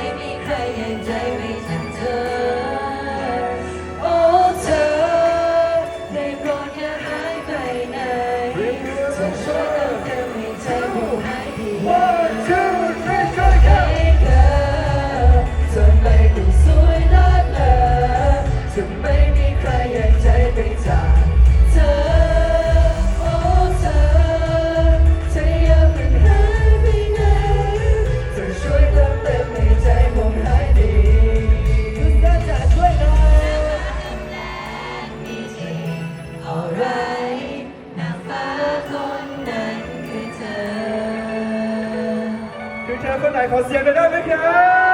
ไม่มีใครเห็นใจไม่ถึงเธอ คือเธอคนไหนขอเสียงหนได้ไหมครับ